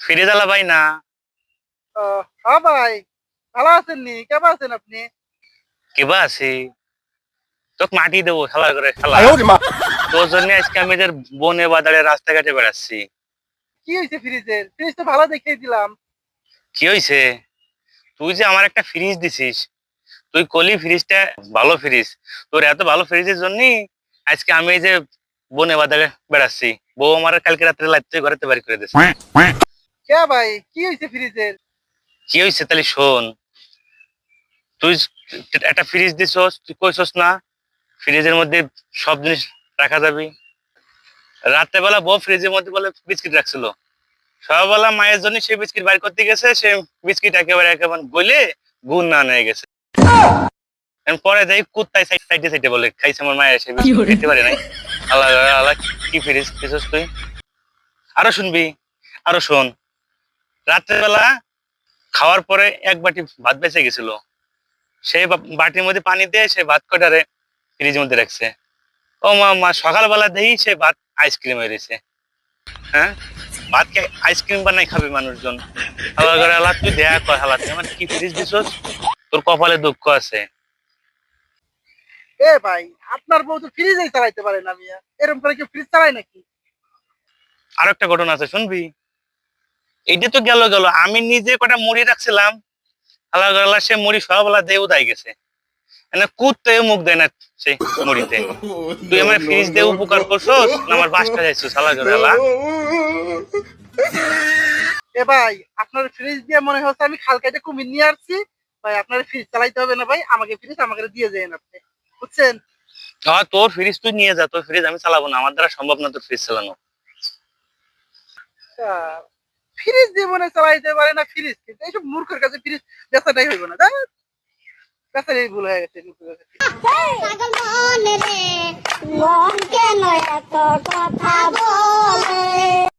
ফিরে জ্বালা ভাই না। হ্যাঁ ভাই ভালো আছেন নি? কেমন আছেন আপনি? কিবা আছি। তোকে মাটি দেবো খেলা করে খেলা। তোর জন্য আজকে আমি এদের বনে বাজারে রাস্তাঘাটে বেড়াচ্ছি। কি হয়েছে ফ্রিজের ফ্রিজ তো ভালো দেখিয়ে দিলাম। কি হয়েছে তুই যে আমার একটা ফ্রিজ দিছিস তুই কলি ফ্রিজটা ভালো ফ্রিজ তোর এত ভালো ফ্রিজের জন্যই আজকে আমি এই যে বনে বাজারে বেড়াচ্ছি। বউ আমার কালকে রাত্রে লাইতে ঘরেতে বাড়ি করে দিচ্ছে কে ভাই? কি হয়েছে ফ্রিজের কি হয়েছে তাহলে শোন। তুই একটা ফ্রিজ দিছস, তুই কইছস না ফ্রিজের মধ্যে সব জিনিস রাখা যাবে। রাতের বেলা বউ ফ্রিজের মধ্যে বলে বিস্কিট রাখছিল। সকালবেলা মায়ের জন্য সেই বিস্কিট বাইর করতে গেছে, সে বিস্কিট একেবারে একেবারে গলে গুণ না নিয়ে গেছে। পরে যাই কুত্তায় সাইড সাইডে বলে, খাইছে আমার মায়ের সে খেতে পারে নাই। আল্লাহ আল্লাহ কি ফ্রিজ দিছস তুই? আরও শুনবি, আরও শোন। রাত্রেবেলা খাওয়ার পরে এক বাটি ভাত বেঁচে গেছিল। সেই বাটির মধ্যে পানি দিয়ে সে ভাত কটারে ফ্রিজের মধ্যে রাখছে। ও মা মা সকালবেলা দেখি সে ভাত আইসক্রিম হয়েছে হ্যাঁ? ভাতকে আইসক্রিম বানাই খাবে মানুষজন। করে তুই দেয়া কর হালা তুই আমার কি ফ্রিজ দিছস? তোর কপালে দুঃখ আছে। এ ভাই আপনার বউ তো ফ্রিজেই চালাইতে পারে না মিয়া। এরকম করে কি ফ্রিজ চালায় নাকি? আর একটা ঘটনা আছে শুনবি? এইটা তো গেল গেল। আমি নিজে কটা মুড়ি রাখছিলাম আল্লাহ আল্লাহ সে মুড়ি সকালবেলা দিয়ে উদাই গেছে। মানে কুত্তে মুখ দেয় না সেই মুড়িতে। তুই আমার ফ্রিজ দিয়ে উপকার করছস আমার বাসটা যাইছিস আল্লাহ আল্লাহ এ ভাই আপনার ফ্রিজ দিয়ে মনে হচ্ছে আমি খাল কেটে কুমির নিয়ে আসছি। ভাই আপনার ফ্রিজ চালাইতে হবে না ভাই আমাকে ফ্রিজ আমাকে দিয়ে যান আপনি। বুঝছেন? হ্যাঁ তোর ফ্রিজ তুই নিয়ে যা তোর ফ্রিজ আমি চালাবো না আমার দ্বারা সম্ভব না তোর ফ্রিজ চালানো। ফ্রিজ হয় চালাইতে পারে না ফ্রিজ, কিন্তু এইসব মূর্খের কাছে ফ্রিজ বেচাটাই হইব না, তাই ভুল হয়ে গেছে কথা বলে?